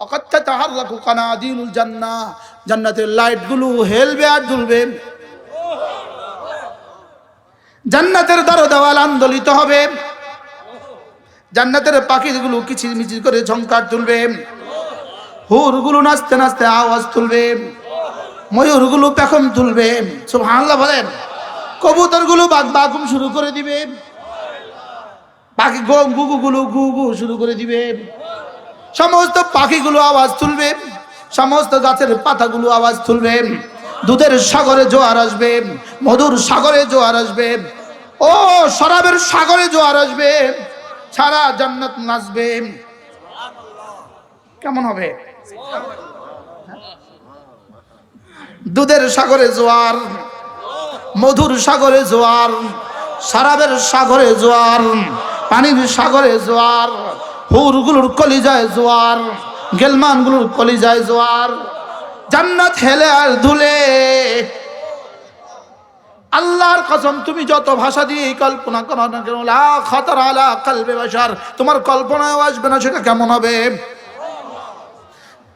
অকথ্যা কানাদিনুল জান্নাহ জান্নাতের লাইটগুলো হেলবে আর দুলবে জান্নাতের দর দেওয়াল আন্দোলিত হবে। জান্নাতের পাখিগুলো কিচির মিচির করে ঝঙ্কার তুলবে। হুরগুলো নাচতে নাচতে আওয়াজ তুলবে। ময়ূরগুলো পেখম তুলবে। সুবহানাল্লাহ বলেন। কবুতরগুলো বাগ বাগুম শুরু করে দিবে। পাখি গো গুগুগুলো গু গু শুরু করে দিবে। সমস্ত পাখিগুলো আওয়াজ তুলবে, সমস্ত গাছের পাতাগুলো আওয়াজ তুলবে, দুধের সাগরে জোয়ার আসবে, মধুর সাগরে জোয়ার আসবে, ও শরাবের সাগরে জোয়ার আসবে, সারা জান্নাত নাচবে। কেমন হবে? দুধের সাগরে জোয়ার, মধুর সাগরে জোয়ার সারাবের সাগরে জোয়ার, পানির সাগরে জোয়ার। হুরগুলোর কলিজায় জোয়ার গেলমান গেলমানগুলোর কলিজায় জোয়ার। জান্নাত হেলে আর ধুলে। আল্লাহর কসম, তুমি যত ভাষা দিয়ে কল্পনা করো না কেন খতর আলা কালবে বাসার তোমার কল্পনায় আসবে না, সেটা কেমন হবে?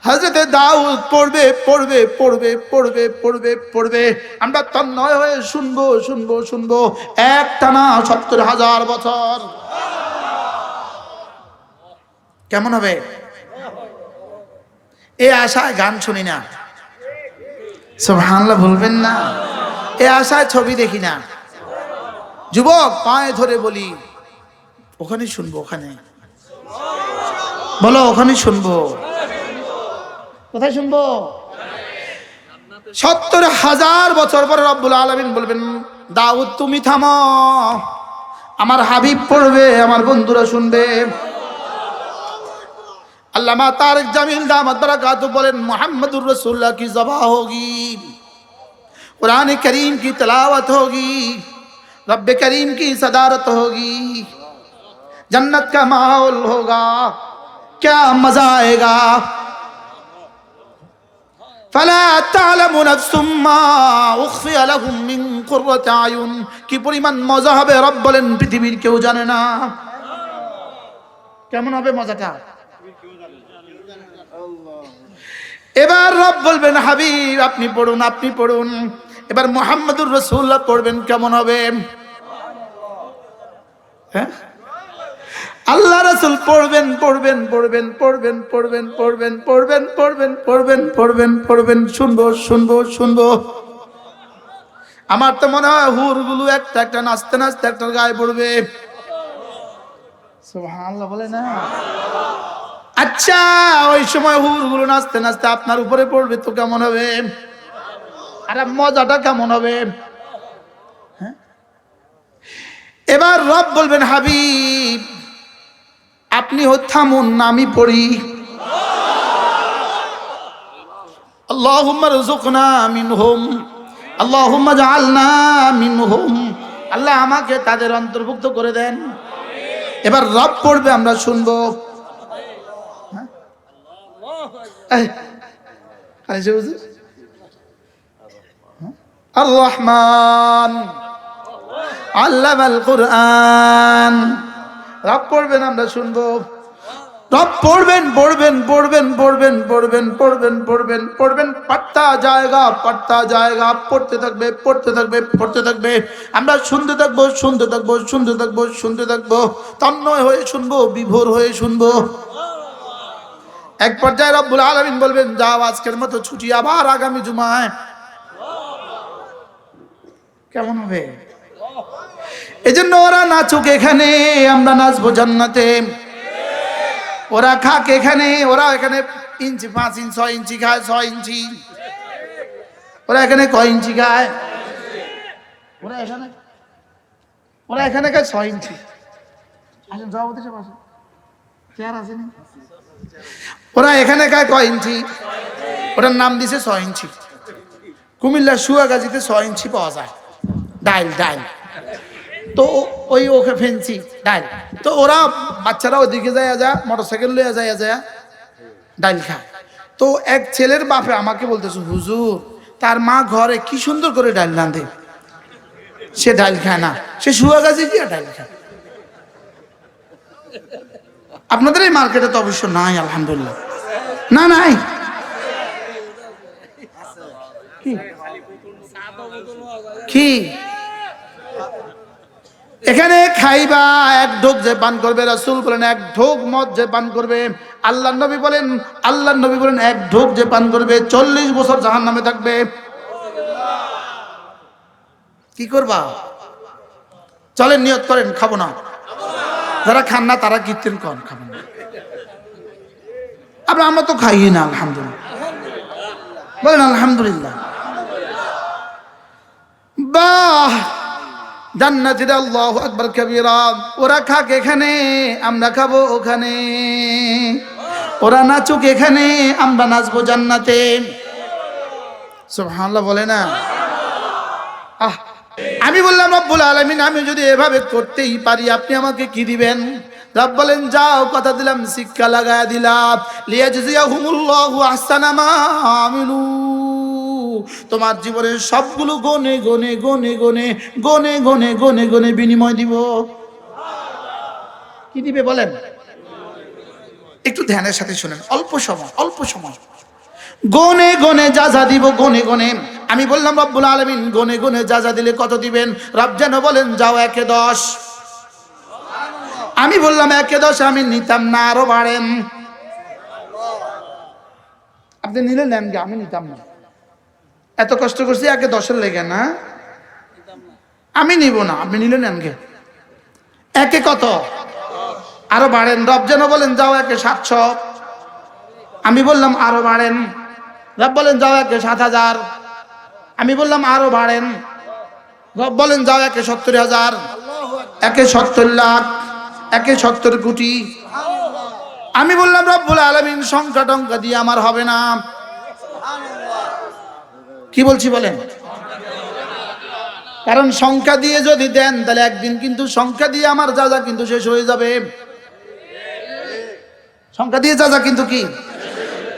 হাজরতে দাউদ পড়বে পড়বে পড়বে পড়বে পড়বে পড়বে। আমরা তন্ময় হয়ে শুনব শুনব শুনব। এক টানা সত্তর হাজার বছর। কেমন হবে? এ আশায় গান শুনি না। সুবহানাল্লাহ, ভুলবেন না। এ আশায় ছবি দেখি না। যুবক, পায়ে ধরে বলি, ওখানে শুনব, ওখানে। বলো, ওখানে শুনব। কোথায় শুনব? সত্তর হাজার বছর পরে রব্বুল আলমিন বলবেন, দাউদ, তুমি থামো। আমার হাবিব পড়বে, আমার বন্ধুরা শুনবে। আল্লামা তারেক জামিল দামাত বারাকাতু বলেন মোহাম্মদুর रसूलुल्लाह की जबा होगी कुरान करीम की तलावत होगी रब करीम की सदारत होगी जन्नत का माहौल होगा क्या मजा आएगा فلا تعلم نفس ما اخفي لهم من قرة اعين কি পরিমাণ মজা হবে রব বলেন পৃথিবীর কেউ জানে না কেমন হবে মজাটা এবার রব বলবেন হাবিব আপনি পড়ুন আপনি পড়ুন এবার মোহাম্মদুর রসুল্লাহ পড়বেন কেমন হবে হ্যাঁ আল্লাহ রসুল পড়বেন পড়বেন পড়বেন পড়বেন পড়বেন পড়বেন পড়বেন পড়বেন পড়বেন পড়বেন পড়বেন শুনব শুনব শুনব আমার তো মনে হয় হুরগুলো একটা একটা নাচতে নাচতে একটা গায়ে পড়বে বলে না আচ্ছা ওই সময় হুরগুলো নাচতে নাচতে আপনার উপরে পড়বে তো কেমন হবে? আরে মজাটা কেমন হবে? হ্যাঁ? এবার রব বলবেন, হাবিব, আপনি থামুন না আমি পড়ি। আল্লাহুম্মা রযুকনা মিনহুম, আল্লাহুম্মা জাআলনা মিনহুম। আল্লাহ আমাকে তাদের অন্তর্ভুক্ত করে দেন। এবার রব পড়বে, আমরা শুনব হ্যাঁ? এই, হ্যাঁ? কুরআন। রব পড়বেন, আমরা শুনব। রব পড়বেন পড়বেন পড়বেন পড়বেন পড়বেন পড়বেন পড়বেন পড়বেন। জায়গা জায়গা। পড়তে থাকবে পড়তে থাকবে পড়তে থাকবে। আমরা শুনতে থাকব শুনতে থাকব শুনতে থাকব শুনতে থাকব। তন্ময় হয়ে শুনব, বিভোর হয়ে শুনব। এক পর্যায়ে রব্বুল আলমিন বলবেন, যাও আজকের মতো ছুটি, আবার আগামী জুমায়। কেমন হবে? এজন্য ওরা নাচুক এখানে, আমরা নাচবো জান্নাতে। ওরা খাক এখানে, ওরা এখানে ইঞ্চি পাঁচ ইঞ্চি, ছয় ইঞ্চি খায়, ছয় ইঞ্চি। ওরা এখানে কয় ইঞ্চি খায়? ওরা এখানে ওরা এখানে খায় ছয় ইঞ্চি। আসেন সভাপতি সাহেব আসেন ওরা এখানে খায় কয় ইঞ্চি? ওটার নাম দিছে ছয় ইঞ্চি। কুমিল্লার সুয়াগাজিতে ছয় ইঞ্চি পাওয়া যায়। ডাইল ডাইল। তো ওই ওকে ফেন্সি, ডাইল। তো ওরা বাচ্চারা ওদিকে যায় যা মোটর সাইকেল লইয়া যায় যায়, ডাইল খায়। তো এক ছেলের বাপে আমাকে বলতেছে, হুজুর, তার মা ঘরে কি সুন্দর করে ডাইল রাঁধে। সে ডাইল খায় না। সে সুয়াগাছি গিয়ে ডাইল খায়। আপনাদের এই মার্কেটে তো অবশ্য নাই, আলহামদুলিল্লাহ। না, নাই। কি? এখানে খাইবা, এক ঢোক যে পান করবে, রাসুল বলেন, এক ঢোক মদ যে পান করবে আল্লাহ নবী বলেন আল্লাহ নবী বলেন, এক ঢোক যে পান করবে, চল্লিশ বছর জাহান নামে থাকবে। কি করবা? চলেন, নিয়ত করেন, খাব না। যারা খান না, তারা কীর্তন কন খাবেন আমরা আমরা তো খাই না, আলহামদুলিল্লাহ। বলেন, আলহামদুলিল্লাহ। বাহ! জান্নাতিরা আল্লাহু আকবার কবিরা। ওরা খাক এখানে, আমরা খাব ওখানে। ওরা নাচুক এখানে, আমরা নাচবো জান্নাতে। সুবহানাল্লাহ বলে না? আহ! আমি বললাম, রব্বুল আলামিন, আমি যদি এভাবে করতেই পারি, আপনি আমাকে কি দিবেন? রব বলেন, যাও, কথা দিলাম, শিক্ষা লাগায় দিলাম। তোমার জীবনের সবগুলো গনে গনে গনে গনে গনে গনে গনে গনে বিনিময় দিব। কি দিবে বলেন? একটু ধ্যানের সাথে শুনেন, অল্প সময় অল্প সময়। গনে গনে যা যা দিব, গনে গনে। আমি বললাম, রব্বুল আলমিন, গনে গনে যা যা দিলে কত দিবেন? রব যেন বলেন, যাও একে দশ। আমি বললাম, একে দশ আমি নিতাম না, আরও বাড়েন। আপনি নিলে নেন গে, আমি নিতাম না। এত কষ্ট করছি, একে দশের লেগে না। আমি নিব না, আপনি নিলে নেন গে। একে কত? আরও বাড়েন। রব যেন বলেন, যাও একে সাতশো। আমি বললাম, আরও বাড়েন। রব বলেন, যাও একে সাত হাজার। আমি বললাম, আরও বাড়েন। রব বলেন, যাও একে সত্তর হাজার। একে সত্তর লাখ, একে সত্তর কোটি। আমি বললাম, রব্বুল আলমিন, সংখ্যা টঙ্কা দিয়ে আমার হবে না। কি বলছি বলেন? কারণ সংখ্যা দিয়ে যদি দেন, তাহলে একদিন কিন্তু সংখ্যা দিয়ে আমার যা যা কিন্তু শেষ হয়ে যাবে। সংখ্যা দিয়ে যা যা কিন্তু কি?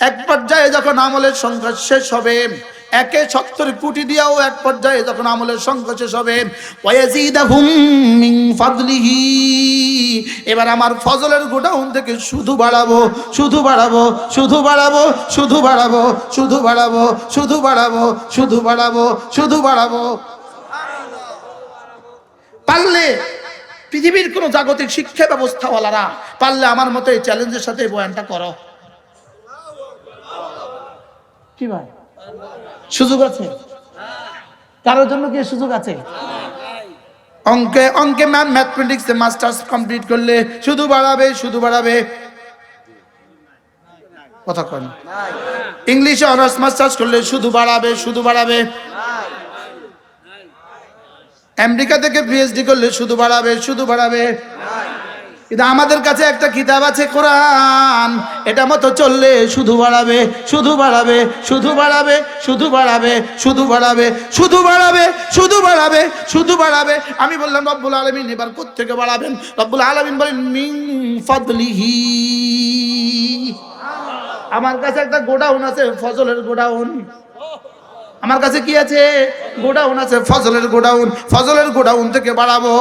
এক পর্যায়ে যখন আমলের সংখ্যা শেষ হবে, একে সত্তর কোটি দিয়াও এক পর্যায়ে যখন আমলের সংখ্যা শেষ হবে এবার আমার ফজলের গোডাউন থেকে শুধু বাড়াবো শুধু বাড়াবো শুধু বাড়াবো শুধু বাড়াবো শুধু বাড়াবো শুধু বাড়াবো শুধু বাড়াবো শুধু বাড়াবো। পারলে পৃথিবীর কোন জাগতিক শিক্ষা ব্যবস্থাওয়ালারা, পারলে আমার মতো এই চ্যালেঞ্জের সাথে বয়ানটা করো। কি ভাই? সুযোগ আছে? কারোর জন্য কি সুযোগ আছে? অঙ্কে অঙ্কে ম্যাম ম্যাথমেটিক্সে মাস্টার্স কমপ্লিট করলে শুধু বাড়াবে শুধু বাড়াবে। কথা কন। ইংলিশে অনার্স মাস্টার্স করলে শুধু বাড়াবে শুধু বাড়াবে। আমেরিকা থেকে পিএইচডি করলে শুধু বাড়াবে শুধু বাড়াবে। কিন্তু আমাদের কাছে একটা কিতাব আছে কোরআন। এটা মতো চললে শুধু বাড়াবে শুধু বাড়াবে শুধু বাড়াবে শুধু বাড়াবে শুধু বাড়াবে শুধু বাড়াবে শুধু বাড়াবে শুধু বাড়াবে। আমি বললাম, রব্বুল আলমিন এবার কোথেকে বাড়াবেন? রব্বুল আলমিন বলেন মিং ফদলিহি। আমার কাছে একটা গোডাউন আছে, ফজলের গোডাউন। আমার কাছে কি আছে? গোডাউন আছে, ফজলের গোডাউন। ফজলের গোডাউন থেকে বাড়াবো।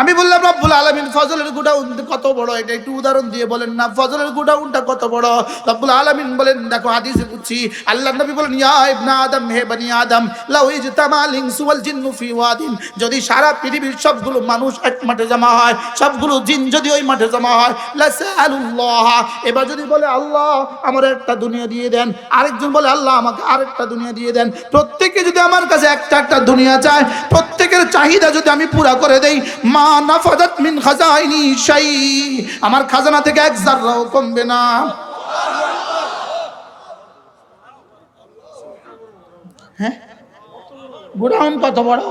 আমি বললাম, রব্বুল আলমিন, ফজলের গোডাউন কত বড়? এটা একটু উদাহরণ দিয়ে বলেন না। ফজলের গোডাউনটা কত বড়? রব্বুল আলমিন বলেন, দেখো হাদিসে বুঝছি আল্লাহ নবী বলেন, ইয়া আদম, হে বনি আদম, লাউ ইজতামা লিনসু ওয়াল জিন্নু ফি ওয়াদিন। যদি সারা পৃথিবীর সবগুলো মানুষ এক মাঠে জমা হয়, সবগুলো জিন যদি ওই মাঠে জমা হয়, লাসালুল্লাহ। এবার যদি বলে, আল্লাহ, আমার একটা দুনিয়া দিয়ে দেন। আরেকজন বলে, আল্লাহ, আমাকে আরেকটা দুনিয়া দিয়ে দেন। প্রত্যেকে যদি আমার কাছে একটা একটা দুনিয়া চায়, প্রত্যেকের চাহিদা যদি আমি পুরা করে দেই, মা নাফাদাত মিন খাজাইনি শাই। আমার খাজানা থেকে এক জাররাও কমবে না। হ্যাঁ? গোডাউন কত বড়?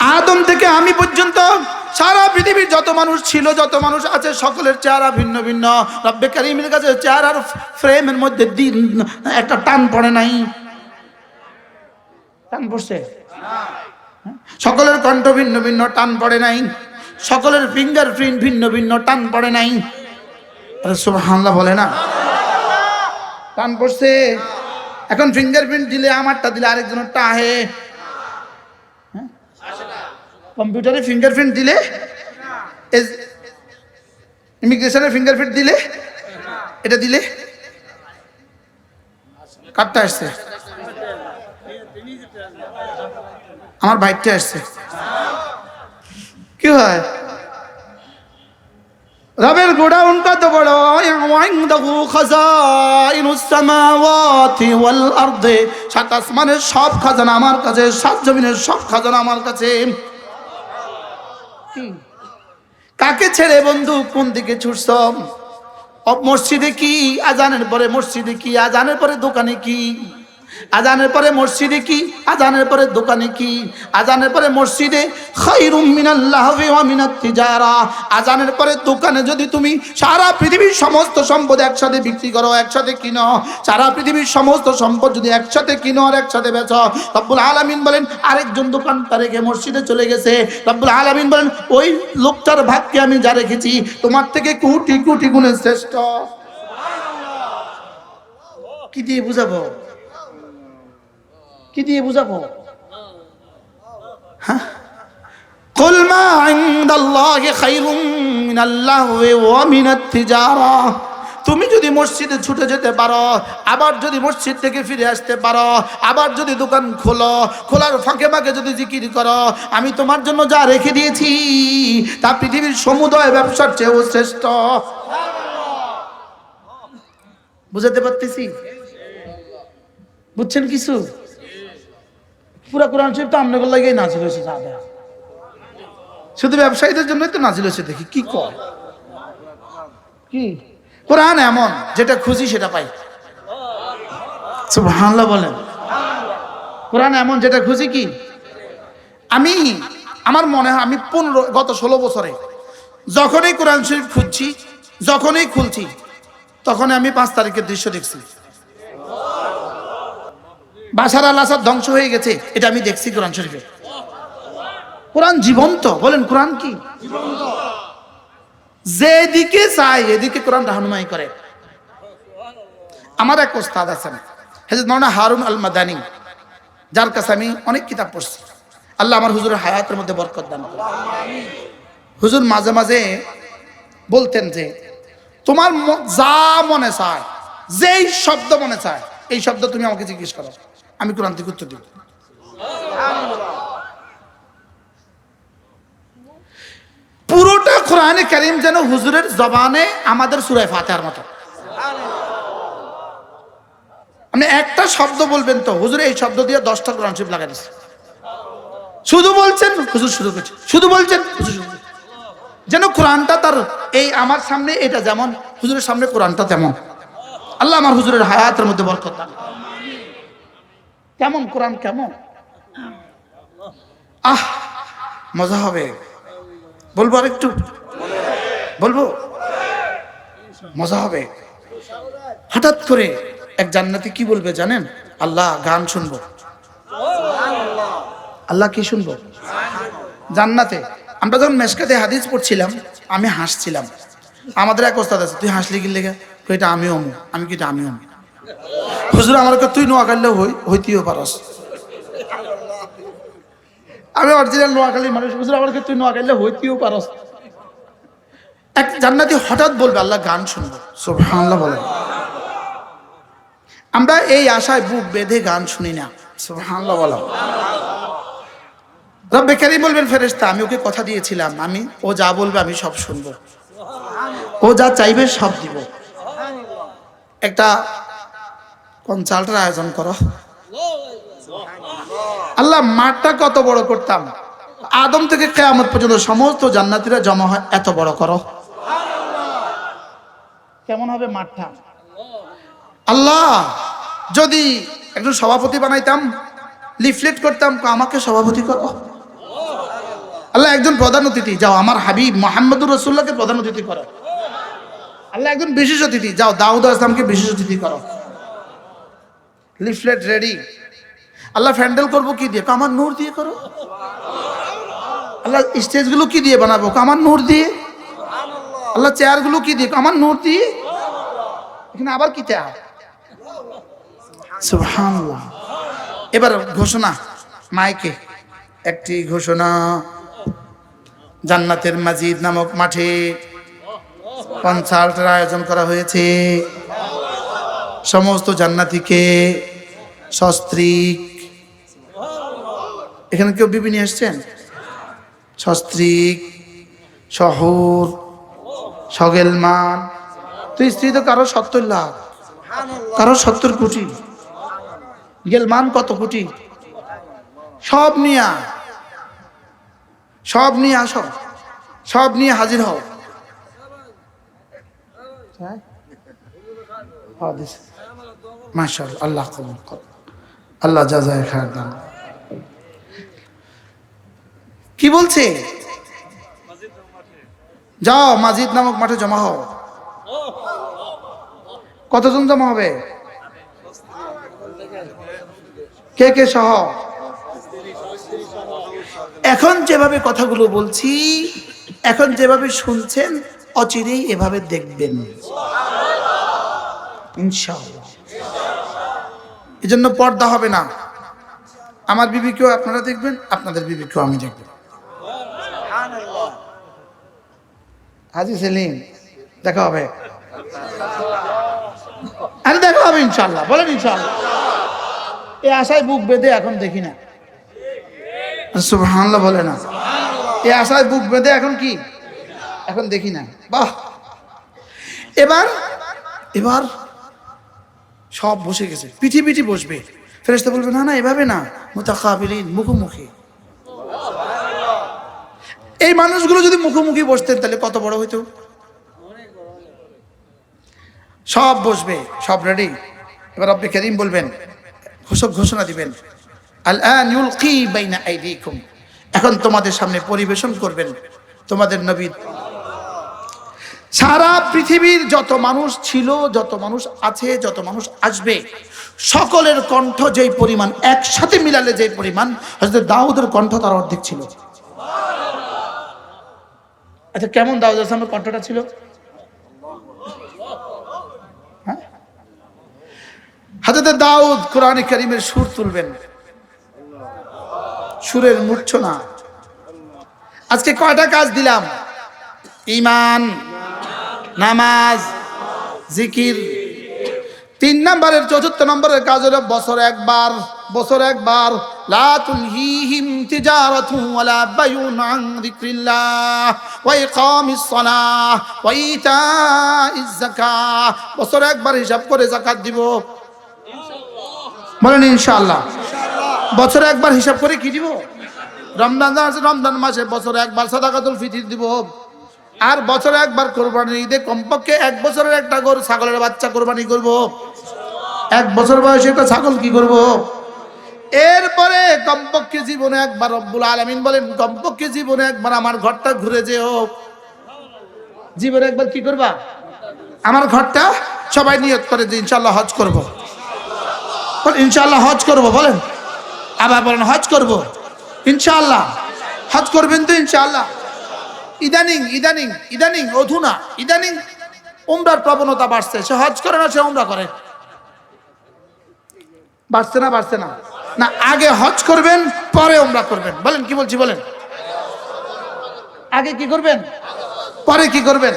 আদম থেকে আমি পর্যন্ত সারা পৃথিবীর যত মানুষ ছিল, যত মানুষ আছে, সকলের চেহারা ভিন্ন ভিন্ন। রব্বে কারিমের কাছে চেহারার ফ্রেমের মধ্যে দিন, একটা টান পড়ে নাই। টান পড়ছে? সকলের কণ্ঠ ভিন্ন ভিন্ন, টান পড়ে নাই। সকলের ফিঙ্গার প্রিন্ট ভিন্ন ভিন্ন, টান পড়ে নাই। আরে বলে না? টান পড়ছে। এখন ফিঙ্গারপ্রিন্ট দিলে, আমারটা দিলে আরেকজনেরটা আহে। কম্পিউটারে ফিঙ্গারপ্রিন্ট দিলে ইমিগ্রেশনের ফিঙ্গারপ্রিন্ট দিলে, এটা দিলে কারটা আসছে। আমার বাইকটা আসছে। কি হয়? রবের গোডাউন কত বড়? সাত আসমানের সব খাজানা আমার কাছে, সাত জমিনের সব খাজানা আমার কাছে। কাকে ছেড়ে বন্ধু কোন দিকে ছুটছ? মসজিদে কি? আজানের পরে মসজিদে কি? আজানের পরে দোকানে কি? আজানের পরে মসজিদে কি? আজানের পরে দোকানে কি? আজানের পরে মসজিদে তিজারা। আজানের পরে দোকানে যদি তুমি সারা পৃথিবীর সমস্ত সম্পদ একসাথে বিক্রি করো একসাথে কিনো সারা পৃথিবীর সমস্ত সম্পদ যদি একসাথে কিনো আর একসাথে বেচো রব্বুল আলামিন বলেন আরেকজন দোকানদার রেখে মসজিদে চলে গেছে। রব্বুল আলামিন বলেন ওই লোকটার ভাগ্যে আমি যা রেখেছি তোমার থেকে কোটি কোটি গুণে শ্রেষ্ঠ। কি দিয়ে বুঝাবো? কি দিয়ে বুঝাবো হ্যাঁ قل ما عند الله خير من اللهو ومن التجارة তুমি যদি মসজিদে ছুটে যেতে পারো আবার যদি মসজিদ থেকে ফিরে আসতে পারো আবার যদি দোকান খোলো খোলার ফাঁকে ফাঁকে যদি জিকির করো আমি তোমার জন্য যা রেখে দিয়েছি তা পৃথিবীর সমুদয় ব্যবসার চেয়েও শ্রেষ্ঠ বুঝাতে পারতেছি বুঝছেন কিছু পুরা কোরআন শরীফ তো আমনে লাগে নাজিল হয়েছে দেয়া। শুধু ব্যবসায়ীদের জন্যই তো নাজিল হয়েছে, দেখি কি কয়। কি? কোরআন এমন, যেটা খুঁজি সেটা পাই। সুবহানাল্লাহ বলেন। কোরআন এমন, যেটা খুঁজি কি? আমি, আমার মনে হয় আমি পনেরো, গত ষোলো বছরে যখনই কোরআন শরীফ খুঁজছি, যখনই খুলছি তখন আমি পাঁচ তারিখের দৃশ্য দেখছি। বাসার আল আসাদ ধ্বংস হয়ে গেছে। এটা আমি দেখছি কোরআন শরীফে। কোরআন জীবন্ত। বলেন, কোরআন কি? যেদিকে চাই এদিকে কোরআন রাহনুমাই করে। আমার এক ওস্তাদ আছেন হাজরত হারুন আল মাদানি যার কাছে আমি অনেক কিতাব পড়ছি। আল্লাহ আমার হুজুরের হায়াতের মধ্যে বরকত দান হুজুর মাঝে মাঝে বলতেন যে, তোমার যা মনে চায়, যেই শব্দ মনে চায়, এই শব্দ তুমি আমাকে জিজ্ঞেস করো। আমি কোরআন থেকে উত্তর দিব। পুরোটা কোরআনে কারিম যেন হুজুরের জবানে আমাদের সুরায় ফাতেহার মতো। আপনি একটা শব্দ বলবেন তো, হুজুর এই শব্দ দিয়ে দশটা কোরআন শরীফ লাগাই দিচ্ছে শুধু বলছেন, হুজুর শুরু করছে। শুধু বলছেন যেন কোরআনটা তার এই আমার সামনে এটা যেমন, হুজুরের সামনে কোরআনটা তেমন। আল্লাহ আমার হুজুরের হায়াতের মধ্যে বরকত দান। কেমন? কোরআন কেমন? আহ, মজা হবে। বলব আর একটু বলব? মজা হবে। হঠাৎ করে এক জান্নাতি কি বলবে জানেন? আল্লাহ গান শুনব। আল্লাহ কি শুনব? জান্নাতে। আমরা যখন মেসকাতে হাদিস পড়ছিলাম, আমি হাসছিলাম। আমাদের এক ওস্তাদ আছে, তুই হাসলি কি লেগে? এটা আমিও অমু আমি কি এটা আমিও অমু হুজুর, আমার তুই নোয়াখালীও হই, হইতেও পারস। আমি অরিজিনাল নোয়াখালীর মানুষ, হুজুর আমার তুই নোয়াখালীও হইতেও পারস। এক জান্নাতি হঠাৎ বলবে, আল্লাহ গান শুনব। সুবহানাল্লাহ বলে। আমরা এই আশায় বুক বেঁধে গান শুনি না। সুবহানাল্লাহ বলা। রব্বে কারিম বলবেন, ফেরেশতা, আমি ওকে কথা দিয়েছিলাম। আমি, ও যা বলবে, আমি সব শুনব। ও যা চাইবে, সব দিব। একটা কনসাল্টের আয়োজন করো। আল্লাহ মাঠটা কত বড় করতাম? আদম থেকে কেয়ামত পর্যন্ত সমস্ত জান্নাতীরা জমা হয় এত বড় করো। কেমন হবে মাঠটা? আল্লাহ, যদি একজন সভাপতি বানাইতাম, লিফলেট করতাম আমাকে সভাপতি করো। আল্লাহ একজন প্রধান অতিথি, যাও, আমার হাবিব মোহাম্মদুর রসুল্লাহকে প্রধান অতিথি করো। আল্লাহ একজন বিশেষ অতিথি, যাও, দাউদ আসলামকে বিশেষ অতিথি করো। Leaflet ready. আল্লাহ ফ্যান্ডেল করব কি দিয়ে? আমার নূর দিয়ে করো। আল্লাহ স্টেজগুলো কি দিয়ে বানাবো? আমার নূর দিয়ে। আল্লাহ চেয়ারগুলো কি দিয়ে? আমার নূর দিয়ে। এখানে আবার কি চেয়ার? এবার ঘোষণা, মাইকে। একটি ঘোষণা, জান্নাতের মাজিদ নামক মাঠে কনসার্টের আয়োজন করা হয়েছে। সমস্ত জান্নাতিকে সস্ত্রীক। এখানে কেউ বিবি নিয়ে এসছেন সস্ত্রীক, শহর, সগেলমান। তুই স্ত্রী তো কারও সত্তর লাখ, কারও সত্তর কোটি। গেলমান কত কোটি? সব নিয়ে সব নিয়ে আসো। সব নিয়ে হাজির হও। মাশাল আল্লাহ কবুল কর আল্লাহ যা যায় খায়ের দান। কি বলছে? যাও, মাজিদ নামক মাঠে জমা হও। কতজন জমা হবে? কে কে সহ? এখন যেভাবে কথাগুলো বলছি, এখন যেভাবে শুনছেন, অচিরেই এভাবে দেখবেন। ইনশাআল্লাহ। এই জন্য পর্দা হবে না। আমার বিবিকেও আপনারা দেখবেন, আপনাদের বিবিকেও আমি দেখব। হাজি সেলিম, দেখা হবে। আরে দেখা হবে ইনশাল্লাহ বলেন ইনশাল্লাহ এ আশায় বুক বেঁধে এখন দেখি না। সুবহানাল্লাহ বলে না। এ আশায় বুক বেঁধে এখন কি? এখন দেখি না। বাহ! এবার এবার সব বসে গেছে। পিঠি পিঠি বসবে। ফেরেস্তা বলবে, না না, এভাবে না। মুতাকাবিলিন, মুখোমুখি। এই মানুষগুলো যদি মুখোমুখি বসতেন, তাহলে কত বড় হইতো? সব বসবে, সব রেডি এবার আপনি করিম বলবেন, ঘোষক ঘোষণা দিবেন আল আইদিকুম। এখন তোমাদের সামনে পরিবেশন করবেন। তোমাদের নবী সারা পৃথিবীর যত মানুষ ছিল, যত মানুষ আছে, যত মানুষ আসবে, সকলের কণ্ঠ যেই পরিমাণ, একসাথে মিলালে যে পরিমাণ হজরত দাউদের কণ্ঠ তার অর্ধেক ছিল। আচ্ছা কেমন দাউদ আসলামের কণ্ঠটা ছিল? হ্যাঁ? হাজরত দাউদ কোরআন করিমের সুর তুলবেন। সুরের মূর্ছনা। আজকে কয়টা কাজ দিলাম? ইমান নামাজ, জিকির। তিন নম্বরের, চতুর্থ নম্বরের কাজ হলো বছর একবার বছর একবার। বছর একবার হিসাব করে যাকাত দিব। বলেন ইনশাআল্লাহ। বছরে একবার হিসাব করে কি দিব? রমজান রমজান মাসে বছরে একবার সাদাকাতুল ফিতির দিব। আর বছরে একবার কোরবানি ঈদে কমপক্ষে এক বছরের একটা গরু ছাগলের বাচ্চা কোরবানি করব। এক বছর বয়সে একটা ছাগল কি করব? এরপরে কমপক্ষে জীবনে একবার রব্বুল আলামিন বলেন, কমপক্ষে জীবনে একবার আমার ঘরটা ঘুরে যেও। জীবনে একবার কি করবা? আমার ঘরটা সবাই নিয়ত করে যে ইনশাল্লাহ হজ করব। ইনশাল্লাহ হজ করব, বলেন। আবার বলেন, হজ করব? ইনশাল্লাহ হজ করবেন তো ইনশাল্লাহ ইদানিং ইদানিং ইদানিং, অধুনা, ইদানিং উমরার প্রবণতা বাড়ছে। সে হজ করে না, সে উমরা করে। বাড়ছে না বাড়ছে না। না, আগে হজ করবেন, পরে উমরা করবেন। বলেন, কি বলছি, বলেন। আগে কি করবেন? পরে কি করবেন?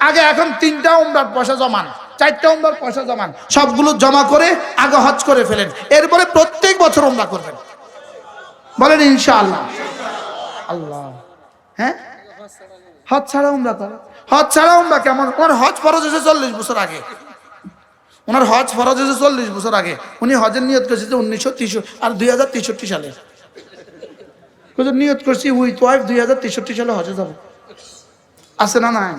আগে এখন তিনটা উমরার পয়সা জমান, চারটা উমরার পয়সা জমান। সবগুলো জমা করে আগে হজ করে ফেলেন। এরপরে প্রত্যেক বছর উমরা করবেন। বলেন, ইনশাআল্লাহ। আল্লাহ। হ্যাঁ? হজ ছাড়া উমরা করে। হজ ছাড়া উমরা কেমন? ওনার হজ ফরজ হয়েছে চল্লিশ বছর আগে। ওনার হজ ফরজ হয়েছে চল্লিশ বছর আগে। উনি হজের নিয়ত করেছে যে উনিশশো তিরিশ আর দুই হাজার তেষট্টি সালে। নিয়ত করছি উইথ ওয়াইফ দুই হাজার তেষট্টি সালে হজে যাব। আছে না নাই?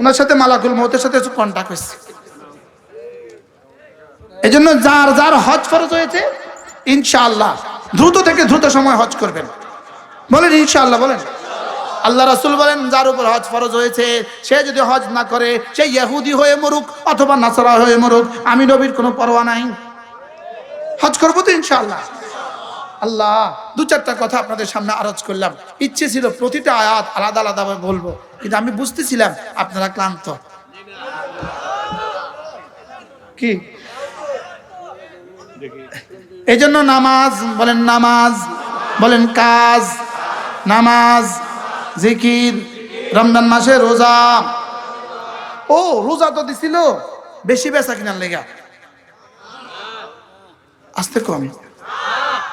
ওনার সাথে মালাকুল মহতের সাথে কন্ট্যাক্ট হয়েছে। এই জন্য যার যার হজ ফরজ হয়েছে, ইনশাআল্লাহ, দ্রুত থেকে দ্রুত সময় হজ করবেন। বলেন, ইনশাআল্লাহ, বলেন। আল্লাহ রাসূল বলেন, যার উপর হজ ফরজ হয়েছে, সে যদি হজ না করে, সে ইহুদি হয়ে মরুক অথবা নাসারা হয়ে মরুক, আমি নবীর কোনো পরোয়া নাই। হজ করব তো ইনশাআল্লাহ। আল্লাহ, দু চারটা কথা আপনাদের সামনে আরজ করলাম। ইচ্ছে ছিল প্রতিটা আয়াত আলাদা আলাদা ভাবে বলব, কিন্তু আমি বুঝতেছিলাম আপনারা ক্লান্ত। কি? এই জন্য নামাজ, বলেন নামাজ, বলেন কাজ, নামাজ জিকির, রমজান মাসে রোজা। ও, রোজা তো দিছিল, বেশি বেচা কিনার লেগা। আসতে কম।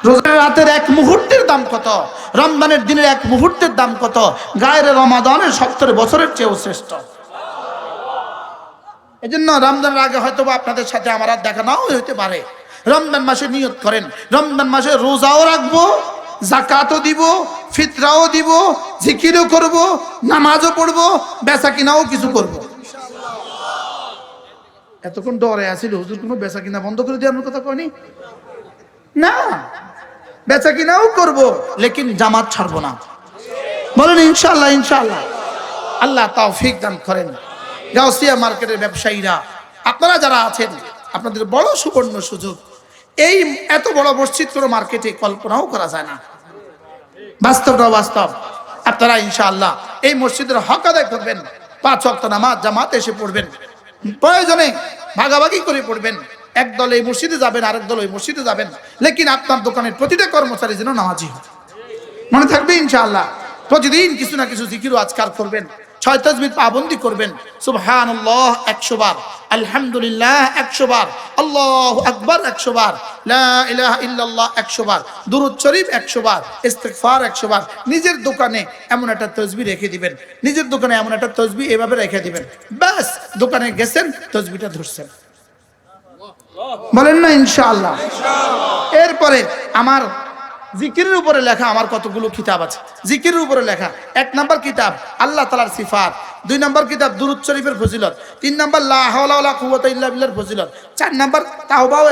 রোজার রাতের এক মুহূর্তের দাম কত? রমজানের দিনের এক মুহূর্তের দাম কত? গায়ের রমাদানের সত্তর বছরের চেয়েও শ্রেষ্ঠ। এই জন্য রমজানের আগে হয়তো আপনাদের সাথে আমার আর দেখা নাও হইতে পারে। রমজান মাসে নিয়ত করেন। রমজান মাসে রোজাও রাখব জাকাতও দিব, ফিতরাও দিব, জিকিরও করব, নামাজও পড়ব বেচা কিনাও কিছু করব। এতক্ষণ ডরে আছিল, হুজুর কোনো বেচা কিনা বন্ধ করে দেওয়ার কথা কয়নি? না বেচা কিনাও করব, লেকিন জামাত ছাড়বো না। বলেন ইনশাল্লাহ ইনশাল্লাহ আল্লাহ তৌফিক দান করেন। গাউসিয়া মার্কেটের ব্যবসায়ীরা, আপনারা যারা আছেন, আপনাদের বড় সুবর্ণ সুযোগ। এই এত বড় মসজিদ কোনো মার্কেটে কল্পনাও করা যায় না। বাস্তবটা বাস্তব। আপনারা ইনশাআল্লাহ এই মসজিদের হক আদায় করবেন। পাঁচ অক্ত নামাজ, জামাতে এসে পড়বেন। প্রয়োজনে ভাগাভাগি করে পড়বেন। এক দল এই মসজিদে যাবেন, আরেক দল ওই মসজিদে যাবেন। লেকিন আপনার দোকানের প্রতিটা কর্মচারী যেন নামাজি হয়। মনে থাকবে ইনশাআল্লাহ। প্রতিদিন কিছু না কিছু জিকির আজকার করবেন। ছয় তসবির পাবন্দি করবেন। সুবহান আল্লাহ একশো বার। আলহামদুলিল্লাহ, একশো বার। আল্লাহ আকবর, একশো বার। ইল্লাল্লাহ, একশো বার। দুরুদ শরীফ, একশো বার। ইস্তেগফার, একশো বার। নিজের দোকানে এমন একটা তসবি রেখে দিবেন। নিজের দোকানে এমন একটা তসবি এভাবে রেখে দিবেন। ব্যাস, দোকানে গেছেন তসবিটা ধরছেন। বলেন না ইনশাআল্লাহ। এরপরে আমার জিকিরের উপরে লেখা আমার কতগুলো কিতাব আছে? জিকিরের উপরে লেখা, এক নাম্বার কিতাব, আল্লাহ তালার সিফাত। দুই নম্বর কিতাব, দুরুদ শরীফের ফজিলত। তিন নম্বর, লা হাওলা ওয়ালা কুওয়াতা ইল্লা বিল্লাহর ফজিলত। চার নম্বর, তাওবা ও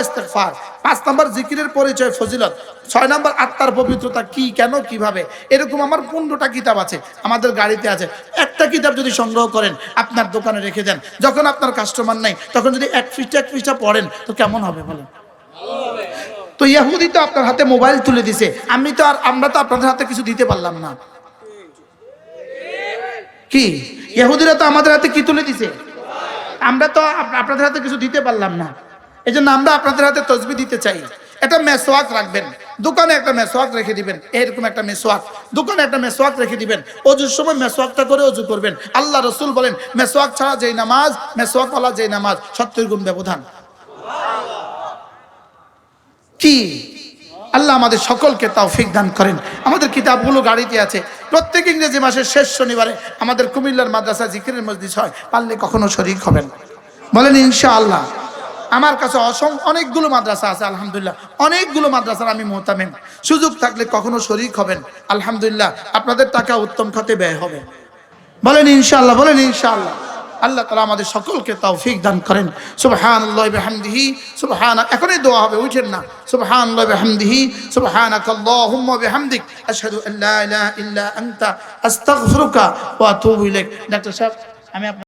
পাঁচ নম্বর, জিকিরের পরিচয় ফজিলত। ছয় নম্বর, আত্মার পবিত্রতা কি, কেন, কীভাবে? এরকম আমার পনেরোটা কিতাব আছে, আমাদের গাড়িতে আছে। একটা কিতাব যদি সংগ্রহ করেন, আপনার দোকানে রেখে দেন। যখন আপনার কাস্টমার নাই, তখন যদি এক পৃষ্ঠা এক পৃষ্ঠা পড়েন, তো কেমন হবে বলেন? তো ইয়াহুদি তো আপনার হাতে মোবাইল তুলে দিছে। আমি তো আর, আমরা তো আপনাদের হাতে কিছু দিতে পারলাম না। কি? ইহুদিরা তো আমাদের হাতে কি তুলে দিছে? আমরা তো আপনাদের হাতে কিছু দিতে পারলাম না। এই জন্য আমরা আপনাদের হাতে তসবি দিতে চাই। একটা মেসোয়াক রাখবেন। দোকানে একটা মেসোয়াক রেখে দিবেন। এরকম একটা মেসোয়াক দোকানে একটা মেসোয়াক রেখে দিবেন। অজুর সময় মেসোয়াকটা করে অজু করবেন। আল্লাহ রসুল বলেন মেসোয়াক ছাড়া যেই নামাজ মেসোয়াক ওয়ালা যেই নামাজ, সত্তর গুণ ব্যবধান। কি? আল্লাহ আমাদের সকলকে তৌফিক দান করেন। আমাদের কিতাবগুলো গাড়িতে আছে। প্রত্যেক ইংরেজি মাসের শেষ শনিবারে আমাদের কুমিল্লার মাদ্রাসা জিকিরের মসজিদ হয়। পারলে কখনো শরিক হবেন। বলেন, ইনশাআল্লাহ। আমার কাছে অসং, অনেকগুলো মাদ্রাসা আছে, আলহামদুলিল্লাহ। অনেকগুলো মাদ্রাসার আমি মোহতামেম। সুযোগ থাকলে কখনো শরিক হবেন। আলহামদুলিল্লাহ, আপনাদের টাকা উত্তম খাতে ব্যয় হবে। বলেন, ইনশাআল্লাহ বলেন, ইনশাআল্লাহ। আল্লাহ তালা আমাদের সকলকে তৌফিক দান করেন। সুবহান আল্লাহ বিহামদিহি, সুবহান, এখনই দোয়া হবে, উঠেন না। সুবহান আল্লাহ বিহামদিহি সুবহানাক আল্লাহুম্মা বিহামদিক, আশহাদু আল্লা ইলাহা ইল্লা আনতা, আস্তাগফিরুকা ওয়া আতুবু ইলাইক। ডাক্তার সাহেব, আমি